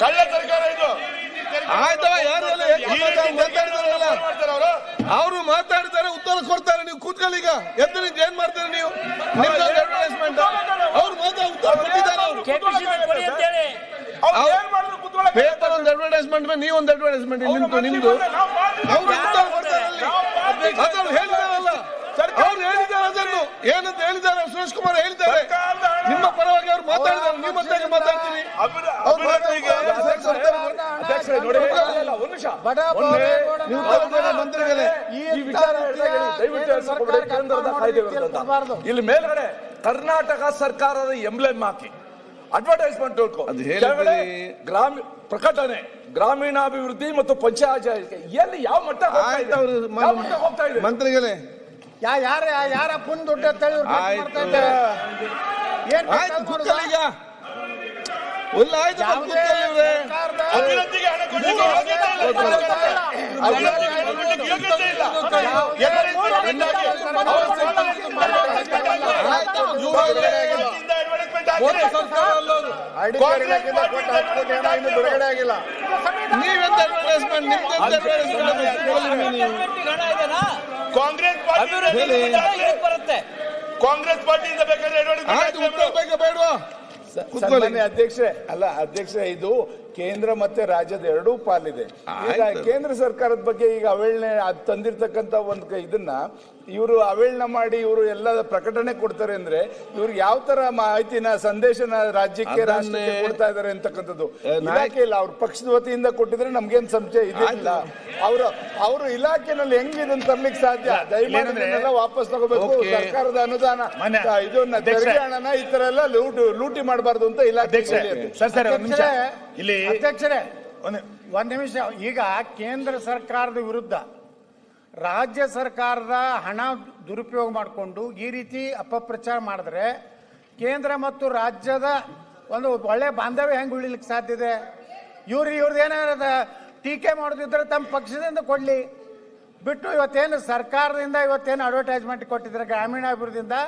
ಕಳ್ಳ ಸರ್ಕಾರ ಇದು. ಆಯ್ತಾ ಯಾರೆಲ್ಲ ಅವರು ಮಾತಾಡ್ತಾರೆ ಉತ್ತರ ಕೊಡ್ತಾರೆ ನೀವು ಕೂತ್ಕೊಳ್ಳಿ ಈಗ. ಎದ್ದು ನಿಂತು ಏನ್ ಮಾಡ್ತಾರೆ ನೀವು? ಅವ್ರು ಮಾತಾ ಉತ್ತರ ಕೊಟ್ಟಿದ್ದಾರೆ ಕೆಪಿಸಿಸಿ ಕೊಡಿ ಅಂತೇಳಿ. ಅವ್ರು ಏನ್ ಮಾಡಿದ್ರು ಕೂತ್ಕೊಳ್ಳಕ್ಕೆ ಪೇಪರ್ ಒಂದು ಅಡ್ವರ್ಟೈಸ್ಮೆಂಟ್ ನೀವು ಒಂದು ಅಡ್ವರ್ಟೈಸ್ಮೆಂಟ್ ನಿಮ್ದು. ನಿಮ್ದು ಅದನ್ನು ಹೇಳಿದಾರಲ್ಲ ಅವ್ರು ಹೇಳಿದ್ದಾರೆ ಅದನ್ನು. ಏನಂತ ಹೇಳಿದ್ದಾರೆ? ಸುರೇಶ್ ಕುಮಾರ್ ಹೇಳಿದ್ದಾರೆ. ನಿಮ್ಮ ಪರವಾಗಿ ಅವ್ರು ಮಾತಾಡಿದ್ದಾರೆ. ನೀವು ಮತ್ತೆ ಕಾಯ್ದೆ ಇಲ್ಲಿ ಮೇಲ್ಗಡೆ ಕರ್ನಾಟಕ ಸರ್ಕಾರದ ಎಂಬ್ಲೆಮ್ ಹಾಕಿ. ಅಡ್ವರ್ಟೈಸ್ಮೆಂಟ್ ಹೇಳಿದ್ರಿ. ಗ್ರಾಮೀಣ ಪ್ರಕಟಣೆ ಗ್ರಾಮೀಣಾಭಿವೃದ್ಧಿ ಮತ್ತು ಪಂಚಾಯತ್ ಎಲ್ಲಿ ಯಾವ ಮಟ್ಟ ಹೋಗ್ತಾ ಇದೆ? ಅವರು ಹೋಗ್ತಾ ಇದೆ? ಮಂತ್ರಿಗಳೇ. ಯಾ ಯಾರ ಯಾರ ಪುನ್ ದೊಡ್ಡ ಅಭಿವೃದ್ಧಿಗೆ ಹಣ ಕೊಡ್ಲಿಕ್ಕೆ ಆಗಿಲ್ಲ ಅಡ್ವರ್ಟೈಸ್ಮೆಂಟ್ ಅಡ್ವರ್ಟೈಸ್ಮೆಂಟ್ ಕಾಂಗ್ರೆಸ್ ಪಾರ್ಟಿ ಬರುತ್ತೆ ಕಾಂಗ್ರೆಸ್ ಪಾರ್ಟಿಯಿಂದ ಬೇಕಾದ್ರೆ ಸನ್ಮಾನ್ಯ ಅಧ್ಯಕ್ಷರೇ ಅಲ್ಲ ಅಧ್ಯಕ್ಷೆ ಇದು ಕೇಂದ್ರ ಮತ್ತೆ ರಾಜ್ಯದ ಎರಡೂ ಪಾಲಿದೆ. ಈಗ ಕೇಂದ್ರ ಸರ್ಕಾರದ ಬಗ್ಗೆ ಈಗ ಅವೇಳನೆ ಅದು ತಂದಿರ್ತಕ್ಕಂತ ಒಂದು ಇದನ್ನ ಇವರು ಅವೇಳನ ಮಾಡಿ ಇವರು ಎಲ್ಲ ಪ್ರಕಟಣೆ ಕೊಡ್ತಾರೆ ಅಂದ್ರೆ ಇವ್ರು ಯಾವ ತರ ಮಾಹಿತಿನ ಸಂದೇಶನ ರಾಜ್ಯಕ್ಕೆ ರಾಷ್ಟ್ರಕ್ಕೆ ಕೊಡ್ತಾ ಇದಾರೆ ಅಂತಕ್ಕಂಥದ್ದು. ಇಲಾಖೆ ಇಲ್ಲ ಅವ್ರ ಪಕ್ಷದ ವತಿಯಿಂದ ಕೊಟ್ಟಿದ್ರೆ ನಮ್ಗೇನ್ ಸಂಶಯ ಇದಿಲ್ಲ ಅವರು ಅವರು ಇಲಾಖೆನಲ್ಲಿ ಹೆಂಗ್ ಇದನ್ನ ತರ್ಲಿಕ್ಕೆ ಸಾಧ್ಯ? ದಯಮಾಡಿ ವಾಪಸ್ ತಗೋಬೇಕು. ಸರ್ಕಾರದ ಅನುದಾನ ಇದನ್ನ. ತೆರಿಗೆ ಹಣನ ಈ ತರ ಎಲ್ಲ ಲೂಟಿ ಲೂಟಿ ಮಾಡಬಾರ್ದು ಅಂತ ಇಲಾಖೆ ಇಲ್ಲಿ ಅಧ್ಯಕ್ಷರೇ ಒಂದು ಒಂದ್ ನಿಮಿಷ. ಈಗ ಕೇಂದ್ರ ಸರ್ಕಾರದ ವಿರುದ್ಧ ರಾಜ್ಯ ಸರ್ಕಾರದ ಹಣ ದುರುಪಯೋಗ ಮಾಡಿಕೊಂಡು ಈ ರೀತಿ ಅಪಪ್ರಚಾರ ಮಾಡಿದ್ರೆ ಕೇಂದ್ರ ಮತ್ತು ರಾಜ್ಯದ ಒಂದು ಒಳ್ಳೆ ಬಾಂಧವ್ಯ ಹೆಂಗೆ ಉಳಿಲಿಕ್ಕೆ ಸಾಧ್ಯ ಇದೆ? ಇವ್ರು ಇವ್ರದ್ದು ಏನಾರದ ಟೀಕೆ ಮಾಡೋದಿದ್ರೆ ತಮ್ಮ ಪಕ್ಷದಿಂದ ಕೊಡ್ಲಿ. ಬಿಟ್ಟು ಇವತ್ತೇನು ಸರ್ಕಾರದಿಂದ ಇವತ್ತೇನು ಅಡ್ವರ್ಟೈಸ್ಮೆಂಟ್ ಕೊಟ್ಟಿದ್ದಾರೆ ಗ್ರಾಮೀಣಾಭಿವೃದ್ಧಿಯಿಂದ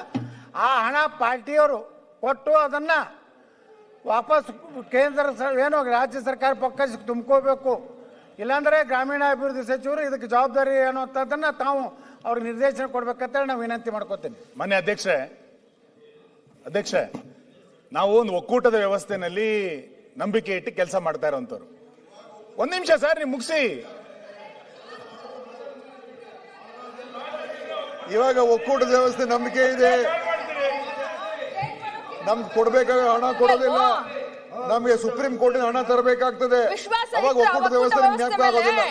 ಆ ಹಣ ಪಾರ್ಟಿಯವರು ಕೊಟ್ಟು ಅದನ್ನ ವಾಪಸ್ ಕೇಂದ್ರ ಏನೋ ಏನು ರಾಜ್ಯ ಸರ್ಕಾರ ಪಕ್ಕಕ್ಕೆ ತುಂಬ್ಕೋಬೇಕು. ಇಲ್ಲಾಂದ್ರೆ ಗ್ರಾಮೀಣಾಭಿವೃದ್ಧಿ ಸಚಿವರು ಇದಕ್ಕೆ ಜವಾಬ್ದಾರಿ ಅನ್ನುವಂಥದ್ದನ್ನ ತಾವು ಅವ್ರಿಗೆ ನಿರ್ದೇಶನ ಕೊಡ್ಬೇಕಂತ ನಾವು ವಿನಂತಿ ಮಾಡ್ಕೋತೀನಿ. ಮಾನ್ಯ ಅಧ್ಯಕ್ಷ ಅಧ್ಯಕ್ಷ ನಾವು ಒಂದು ಒಕ್ಕೂಟದ ವ್ಯವಸ್ಥೆನಲ್ಲಿ ನಂಬಿಕೆ ಇಟ್ಟು ಕೆಲಸ ಮಾಡ್ತಾ ಇರೋಂಥವ್ರು. ಒಂದು ನಿಮಿಷ ಸರ್ ನೀವು ಮುಗಿಸಿ. ಇವಾಗ ಒಕ್ಕೂಟದ ವ್ಯವಸ್ಥೆ ನಂಬಿಕೆ ಇದೆ. ನಮ್ಗೆ ಕೊಡ್ಬೇಕಾಗ ಹಣ ಕೊಡೋದಿಲ್ಲ. ನಮಗೆ ಸುಪ್ರೀಂ ಕೋರ್ಟಿನ ಹಣ ತರಬೇಕಾಗ್ತದೆ. ವಿಶ್ವಾಸ ಅವಾಗ ಒಕ್ಕೂಟ ವ್ಯವಸ್ಥೆ ಜ್ಞಾಪಕ ಆಗೋದಿಲ್ಲ.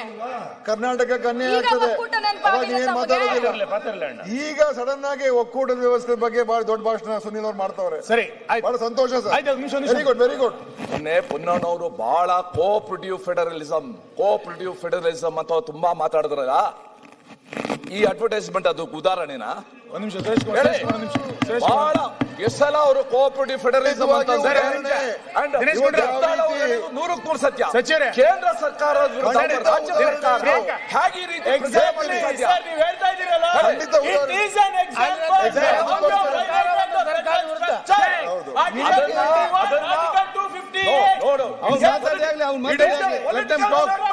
ಕರ್ನಾಟಕಕ್ಕೆ ಅನ್ಯಾಯ ಈಗ ಆಗ್ತದೆ. ಅವಾಗ ಏನ್ ಮಾತಾಡೋದಿಲ್ಲ. ಈಗ ಸಡನ್ ಆಗಿ ಒಕ್ಕೂಟದ ವ್ಯವಸ್ಥೆ ಬಗ್ಗೆ ಬಹಳ ದೊಡ್ಡ ಭಾಷಣ ಸುನೀಲ್ ಅವ್ರು ಮಾಡ್ತಾವ್ರೆ. ಸರಿ ಆಯ್ತು. ಬಹಳ ಸಂತೋಷ ಸರ್. ಆಯ್ತು, ನಿಮಿಷ, ಒಂದ್ ವೆರಿ ಗುಡ್ ವೆರಿ ಗುಡ್ ಮೊನ್ನೆ ಪೊನ್ನಣ್ಣವರು ಬಹಳ ಕೋಆಪರೇಟಿವ್ ಫೆಡರಲಿಸಂ ಕೋಆಪರೇಟಿವ್ ಫೆಡರಲಿಸಂ ಅಂತ ತುಂಬಾ ಮಾತಾಡಿದ್ರಲ್ಲ. ಈ ಅಡ್ವರ್ಟೈಸ್ಮೆಂಟ್ ಅದು ಉದಾಹರಣೆನಾ? ಒಂದ್ ನಿಮಿಷ. ಬಹಳ ಅವರು ಕೋಆಪರೇಟಿವ್ ಫೆಡರಲಿಸಂ ಅಂತ ಸರಿ, ಅಂದ್ರೆ- And ದಿನೇಶ್ ಇವ್ರು ಗುಂಡೂರಾವ್ ಜಗತ್ತಾಳ್ ಅವರು ಹೇಳಿದ್ದು ನೂರಕ್ಕೆ ನೂರು ಸತ್ಯ. ಸಚಿವರೇ. ಕೇಂದ್ರ ಸರ್ಕಾರ ರಾಜ್ಯ ಸರ್ಕಾರ. ಹೇಗೆ ಈ ರೀತಿ ನೀವು ಹೇಳ್ತಾ ಇದ್ದೀರಲ್ಲ? ಖಂಡಿತ ಉದಾಹರಣೆ. It is an example Example. of the violation of the ಸರ್ಕಾರ ವಿರುದ್ಧ. ಹೌದು. Article ಅದನ್ನ- 51, ಅದನ್ನ- Article 258. ನೋಡು ಅವ್ರು ಮಾತಾಡಿ ಅವ್ರು ಮಾತಾಡಿ let them talk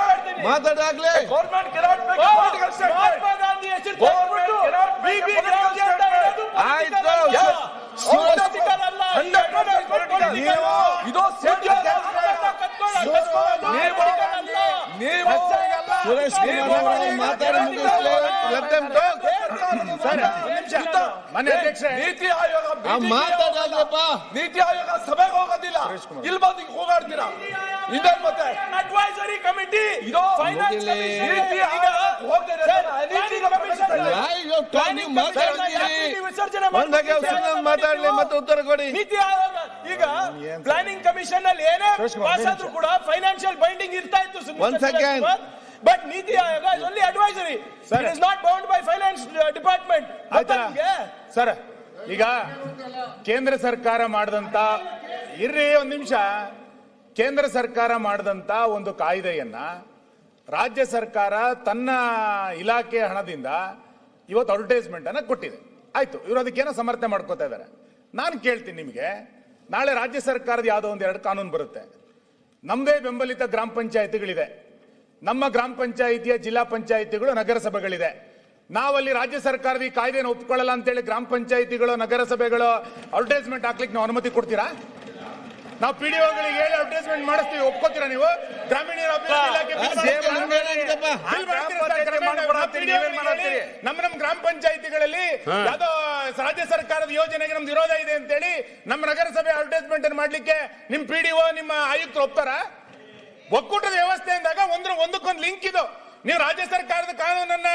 ಮಾತಾಡಾಗ್ಲೇ government cannot make a political statement. Mahatma Gandhi ಹೆಸರು Government ತಗೊಂಡ್ಬಿಟ್ಟು cannot make a BB political ಗ್ರಾಮಿ ಅಂತ ಹೇಳೋದು ಆಯ್ತು. political ಅಲ್ಲ. Yes. Political ಅಲ್ಲ. ಈ Hundred percent political. ನೀವು- ಇದು ಸತ್ಯ. ಅಧಿಕಾರವನ್ನ ಕತ್ಕೊಳ್ಳೋ- ಕತ್ಕೊಳ್ಳೋದು ನೀವು- political ಅಲ್ಲ. ನೀವು ಸುರೇಶ್ ಕುಮಾರ್ ಅವರು ಮಾತಾಡಿ ಮುಗಿಸ್ಲಿ ಲೆಟ್ ದೆಮ್ ಟಾಕ್ ಸರ್, ಒಂದ್ ನಿಮಿಷ. ಮಾನ್ಯ ಅಧ್ಯಕ್ಷೆ ನೀತಿ ಆಯೋಗ ನೀತಿ ಆಯೋಗ ಸಭೆಗೆ ಹೋಗೋದಿಲ್ಲ. ಇಲ್ಲಿ ಬಂದು ಹಿಂಗ್ ಹೋಗಾಡ್ತೀರಾ? ಇದೇ ಮತ್ತೆ. ಅಡ್ವೈಸರಿ ಕಮಿಟಿ ಮಾತಾಡ್ಲಿ ಮತ್ತೆ ಉತ್ತರ ಕೊಡಿ. ನೀತಿ ಆಯೋಗ. ಈಗ ಪ್ಲಾನಿಂಗ್ ಕಮಿಷನ್ ಅಲ್ಲಿ ಏನೇ ಪಾಸ್ ಆದ್ರೂ ಕೂಡ ಫೈನಾನ್ಷಿಯಲ್ ಬೈಂಡಿಂಗ್ ಇರ್ತಾ ಇತ್ತು ಒಂದ್ second. But Niti Aayog is only advisory it is not bound by finance department ಆಯ್ತಾ ಸರ್ ಈಗ ಕೇಂದ್ರ ಸರ್ಕಾರ ಮಾಡಿದಂತ ಇರ್ರಿ ಒಂದ್ ನಿಮಿಷ. ಕೇಂದ್ರ ಸರ್ಕಾರ ಮಾಡಿದಂತ ಒಂದು ಕಾಯ್ದೆಯನ್ನ ರಾಜ್ಯ ಸರ್ಕಾರ ತನ್ನ ಇಲಾಖೆ ಹಣದಿಂದ ಇವತ್ತು ಅಡ್ವರ್ಟೈಸ್ಮೆಂಟ್ ಅನ್ನ ಕೊಟ್ಟಿದೆ. ಆಯ್ತು ಇವರು ಅದಕ್ಕೇನೋ ಸಮರ್ಥನೆ ಮಾಡ್ಕೋತಾ ಇದ್ದಾರೆ. ನಾನು ಕೇಳ್ತೀನಿ ನಿಮಗೆ ನಾಳೆ ರಾಜ್ಯ ಸರ್ಕಾರದ ಯಾವುದೋ ಒಂದು ಎರಡು ಕಾನೂನು ಬರುತ್ತೆ. ನಮ್ಮದೇ ಬೆಂಬಲಿತ ಗ್ರಾಮ ಪಂಚಾಯತಿಗಳಿದೆ. ನಮ್ಮ ಗ್ರಾಮ ಪಂಚಾಯಿತಿಯ ಜಿಲ್ಲಾ ಪಂಚಾಯಿತಿಗಳು ನಗರಸಭೆಗಳಿದೆ. ನಾವಲ್ಲಿ ರಾಜ್ಯ ಸರ್ಕಾರದ ಈ ಕಾಯ್ದೆನ ಒಪ್ಕೊಳ್ಳಲ್ಲ ಅಂತೇಳಿ ಗ್ರಾಮ ಪಂಚಾಯಿತಿಗಳು ನಗರಸಭೆಗಳು ಅಡ್ವರ್ಟೈಸ್ಮೆಂಟ್ ಹಾಕ್ಲಿಕ್ಕೆ ನಾವು ಅನುಮತಿ ಕೊಡ್ತೀರಾ? ನಾವು ಪಿ ಡಿ ಒಗಳಿಗೆ ಹೇಳಿ ಅಡ್ವರ್ಟೈಸ್ಮೆಂಟ್ ಮಾಡಿಸ್ತೀವಿ ಒಪ್ಕೋತೀರಾ ನೀವು? ನಮ್ಮ ನಮ್ಮ ಗ್ರಾಮ ಪಂಚಾಯಿತಿಗಳಲ್ಲಿ ಯಾವ್ದೋ ರಾಜ್ಯ ಸರ್ಕಾರದ ಯೋಜನೆಗೆ ನಮ್ದು ವಿರೋಧ ಇದೆ ಅಂತೇಳಿ ನಮ್ಮ ನಗರಸಭೆ ಅಡ್ವರ್ಟೈಸ್ಮೆಂಟ್ ಮಾಡ್ಲಿಕ್ಕೆ ನಿಮ್ ಪಿ ಡಿ ಒ ನಿಮ್ಮ ಆಯುಕ್ತರು ಒಪ್ತಾರ? ಒಕ್ಕೂಟದ ವ್ಯವಸ್ಥೆ ಅಂದಾಗ ಒಂದ್ರ ಒಂದಕ್ಕೊಂದು ಲಿಂಕ್ ಇದು. ನೀವು ರಾಜ್ಯ ಸರ್ಕಾರದ ಕಾನೂನನ್ನ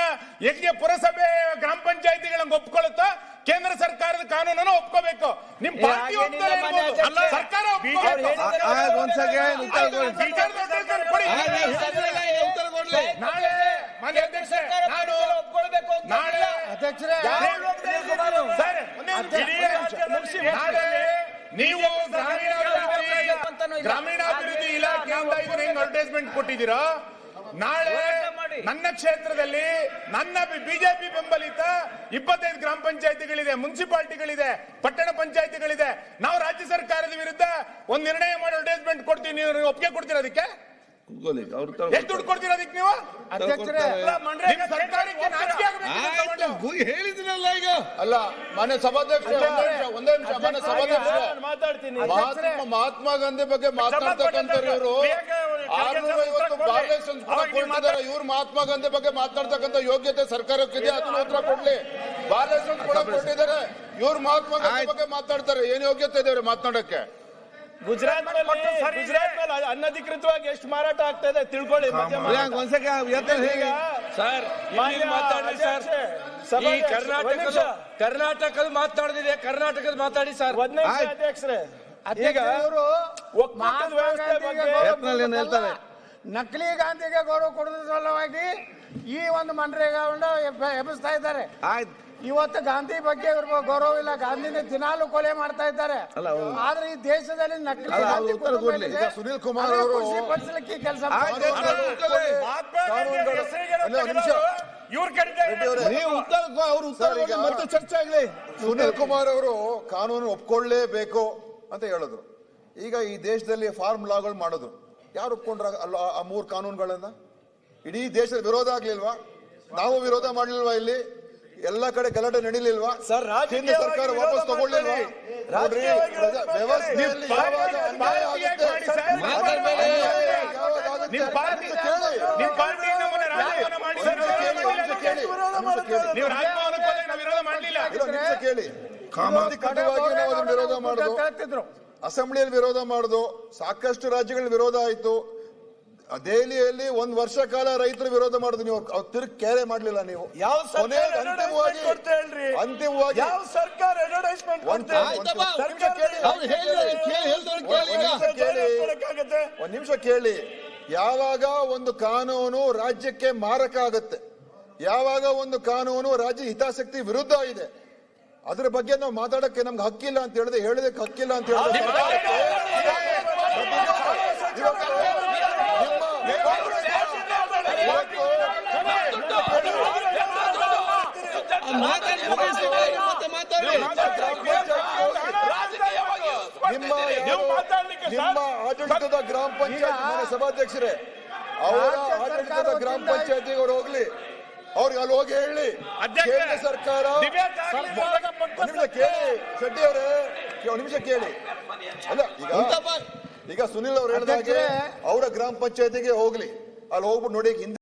ಯಜ್ಞ ಪುರಸಭೆ ಗ್ರಾಮ ಪಂಚಾಯತಿಗಳನ್ನ ಒಪ್ಕೊಳ್ಳುತ್ತೋ ಕೇಂದ್ರ ಸರ್ಕಾರದ ಕಾನೂನನ್ನು ಒಪ್ಕೋಬೇಕು. ನಿಮ್ ಪಾರ್ಟಿ ಸರ್ಕಾರ ನಾಳೆ ಮಾನ್ಯ ಅಧ್ಯಕ್ಷ ನಾನು ನಾಳೆ ಅಧ್ಯಕ್ಷರೇ ಸರ್, ಒಂದೇ ಒಂದು ಇಡೀ ಮುಗಿಸಿ. ನಾಳೆ ನೀವು ಗ್ರಾಮೀಣಾಭಿವೃದ್ಧಿ ಗ್ರಾಮೀಣಾಭಿವೃದ್ಧಿ ಇಲಾಖೆಯಿಂದ ಇದನ್ನ ಹೆಂಗ್ ಅಡ್ವರ್ಟೈಸ್ಮೆಂಟ್ ಕೊಟ್ಟಿದ್ದೀರಾ? ನಾಳೆ ನನ್ನ ಕ್ಷೇತ್ರದಲ್ಲಿ ನನ್ನ ಬಿಜೆಪಿ ಬೆಂಬಲಿತ ಇಪ್ಪತ್ತೈದು ಗ್ರಾಮ ಪಂಚಾಯತಿಗಳಿದೆ ಮುನ್ಸಿಪಾಲಿಟಿಗಳಿದೆ ಪಟ್ಟಣ ಪಂಚಾಯತಿಗಳಿದೆ. ನಾವು ರಾಜ್ಯ ಸರ್ಕಾರದ ವಿರುದ್ಧ ಒಂದು ನಿರ್ಣಯ ಮಾಡಿ ಅಡ್ವರ್ಟೈಸ್ಮೆಂಟ್ ಕೊಡ್ತೀನಿ ಒಪ್ಪಿಗೆ ಕೊಡ್ತೀರಾ ಅದಕ್ಕೆ? ಎಷ್ಟು ದುಡ್ಡು ಕೊಡ್ತೀರಾ ಅದಕ್ಕೆ ನೀವು? ಅಧ್ಯಕ್ಷರೇ ನಿಮ್ಮ ಸರ್ಕಾರಕ್ಕೆ ನಾಚಿಕೆ ಆಗಬೇಕು ಹೇಳಿದ್ರಲ್ಲ ಈಗ. ಅಲ್ಲ ಮಾನ್ಯ ಸಭಾಧ್ಯಕ್ಷ ಒಂದೇ ನಿಮಿಷ ಒಂದೇ ನಿಮಿಷ ಮಾನ್ಯ ಸಭಾಧ್ಯಕ್ಷ ಮಾತಾಡ್ತೀನಿ. ಮಹಾತ್ಮ ಮಹಾತ್ಮ ಗಾಂಧಿ ಬಗ್ಗೆ ಮಾತನಾಡ್ತಕ್ಕಂಥವ್ರು ಕೂಡ ಕೊಟ್ಟಿದ್ದಾರೆ ಇವ್ರು ಮಹಾತ್ಮ ಗಾಂಧಿ ಬಗ್ಗೆ ಮಾತನಾಡ್ತಕ್ಕಂಥ ಯೋಗ್ಯತೆ ಸರ್ಕಾರಕ್ಕಿದೆ ಅದನ್ನ ಉತ್ತರ ಕೊಡ್ಲಿ. ಬಾರ್ಲೇಷನ್ಸ್ ಕೂಡ ಕೊಟ್ಟಿದ್ದಾರೆ. ಇವ್ರು ಮಹಾತ್ಮ ಗಾಂಧಿ ಬಗ್ಗೆ ಮಾತಾಡ್ತಾರೆ. ಏನ್ ಯೋಗ್ಯತೆ ಇದೆ ಅವ್ರಿಗೆ ಮಾತನಾಡಕ್ಕೆ ಗುಜರಾತ್ ಗುಜರಾತ್ ಮೇಲೆ ಅನಧಿಕೃತವಾಗಿ ಎಷ್ಟು ಮಾರಾಟ ಆಗ್ತಾ ಇದೆ ತಿಳ್ಕೊಳ್ಳಿ ಸರ್ ಮಾತಾಡಿ ಸರ್. ಈ ಕರ್ನಾಟಕದ. ಕರ್ನಾಟಕದ ಮಾತಾಡಿದ್ರೆ ಕರ್ನಾಟಕದ ಮಾತಾಡಿ ಸರ್. ಅಧ್ಯಕ್ಷರೇ. ಈಗ ಅಧ್ಯಕ್ಷರು ಒಕ್ಕೂಟದ ವ್ಯವಸ್ಥೆ ಬಗ್ಗೆ ಗೌರವ ಏನು ಏನ್ ಹೇಳ್ತಾರೆ? ನಕಲಿ ಗಾಂಧಿಗೆ ಗೌರವ ಕೊಡೋದ್ರ ಸಲುವಾಗಿ ಈ ಒಂದು ಮನ್ರೇಗಾವನ್ನ ಎಬ್ಬ- ಎಬ್ಬಿಸ್ತಾ ಇದ್ದಾರೆ. ಆಯ್ತು. ಇವತ್ತು ಗಾಂಧಿ ಬಗ್ಗೆ ಇವ್ರಿಗೆ ಗೌರವ ಇಲ್ಲ. ಗಾಂಧಿನ ದಿನಾಲು ಕೊಲೆ ಮಾಡ್ತಾ ಇದ್ದಾರೆ. ಅಲ್ಲ, ಅವ್ರು- ಆದ್ರೆ ಈ ದೇಶದಲ್ಲಿ ನಕಲಿ ಅಲ್ಲ, ಗಾಂಧಿ ಉತ್ತರ ಕುಟುಂಬ ಕೊಡ್ಲಿ. ಏನಿದೆ, ಈಗ ಸುನೀಲ್ ಕುಮಾರ್ ಅದನ್ನ ಅವರು- ಕೆಲಸ ಆಯ್ತು. ಮಹಾತ್ಮ ಗಾಂಧಿ ಅವರ ಹೆಸರಿಗೆ ಅಲ್ಲ, ನಿಮಿಷ. ಇವ್ರ ಕರೀತಾರೆ ನೀವು ಉತ್ತರ ಕೊ- ಅವ್ರು ಉತ್ತರ ಸರ್, ಈಗ- ಕೊಡ್ಲಿ, ಮತ್ತೆ ಚರ್ಚೆ ಆಗ್ಲಿ. ಸುನೀಲ್ ಕುಮಾರ್ ಅವರು ಕಾನೂನು ಒಪ್ಕೊಳ್ಳೇಬೇಕು ಅಂತ ಹೇಳಿದ್ರು. ಈಗ ಈ ದೇಶದಲ್ಲಿ ಫಾರ್ಮ್ ಲಾಗಳು ಮಾಡಿದ್ರು ಯಾರು ಒಪ್ಕೊಂಡ್ರ ಅಲ್ಲ ಆ- ಮೂರು ಕಾನೂನುಗಳನ್ನ? ಇಡೀ ದೇಶದ ವಿರೋಧ ಆಗ್ಲಿಲ್ವಾ? ನಾವು ವಿರೋಧ ಮಾಡ್ಲಿಲ್ವಾ ಇಲ್ಲಿ? ಎಲ್ಲ ಕಡೆ ಗಲಾಟೆ ನಡೀಲಿಲ್ವಾ? ಸರ್, ರಾಜ್ಯ ಕೇಂದ್ರ ಸರ್ಕಾರ ವಾಪಸ್ ತಗೊಳ್ಳಿಲ್ವಾ ವ್ಯವಸ್ಥೆಯಲ್ಲಿ ಯಾವಾಗ ಅನ್ಯಾಯ ಆಗುತ್ತೆ? ಕೇಳಿ. ನಿಮಿಷ ನೀವು ಅದನ್ನ ವಿರೋಧ ಮಾಡುದು. ಹೇಳ್ತಿದ್ರು ಅಸೆಂಬ್ಲಿಯಲ್ಲಿ ವಿರೋಧ ಮಾಡುದು ಸಾಕಷ್ಟು ರಾಜ್ಯಗಳ ವಿರೋಧ ಆಯ್ತು. ದೆಹಲಿಯಲ್ಲಿ ಒಂದ್ ವರ್ಷ ಕಾಲ ರೈತರು ವಿರೋಧ ಮಾಡುದು ನೀವು ತಿರುಗಿ ಕೇರೆ ಮಾಡ್ಲಿಲ್ಲ ನೀವು. ಯಾವ ಅಂತಿಮವಾಗಿ ಯಾವ ಸರ್ಕಾರ ಅಡ್ವರ್ಟೈಸ್ಮೆಂಟ್. ಒಂದ್ ನಿಮಿಷ ಕೇಳಿ. ಯಾವಾಗ ಒಂದು ಕಾನೂನು ರಾಜ್ಯಕ್ಕೆ ಮಾರಕ ಆಗುತ್ತೆ? ಯಾವಾಗ ಒಂದು ಕಾನೂನು ರಾಜ್ಯ ಹಿತಾಸಕ್ತಿ ವಿರುದ್ಧ ಇದೆ? ಅದ್ರ ಬಗ್ಗೆ ನಾವು ಮಾತಾಡಕ್ಕೆ ನಮ್ಗೆ ಹಕ್ಕಿಲ್ಲ ಅಂತ ಹೇಳಿದೆ ಹೇಳೋದಕ್ಕೆ ಹಕ್ಕಿಲ್ಲ ಅಂತ ಹೇಳಿದೆ ನಿಮ್ಮ ಆಡಳಿತದ ಗ್ರಾಮ ಪಂಚಾಯತ್ ಸಭಾಧ್ಯಕ್ಷರೇ ಅವರ ಆಡಳಿತದ ಗ್ರಾಮ ಪಂಚಾಯತಿ ಪಂಚಾಯತಿಗೆ ಅವ್ರು ಹೋಗ್ಲಿ ಅವ್ರಿಗೆ ಅಲ್ಲಿ ಹೋಗಿ ಹೇಳಿ. ಕೇಂದ್ರ ಸರ್ಕಾರ ನಿಮಿಷ ಕೇಳಿ ಶೆಟ್ಟಿ ಅವರೇ ನಿಮಿಷ ಕೇಳಿ. ಅಲ್ಲ ಈಗ ಈಗ ಸುನಿಲ್ ಅವ್ರು ಹೇಳಿದಾಗೆ ಅವರ ಗ್ರಾಮ ಪಂಚಾಯತಿಗೆ ಹೋಗ್ಲಿ. ಅಲ್ಲಿ ಹೋಗ್ಬಿಟ್ಟು ನೋಡಿ ಹಿಂದೆ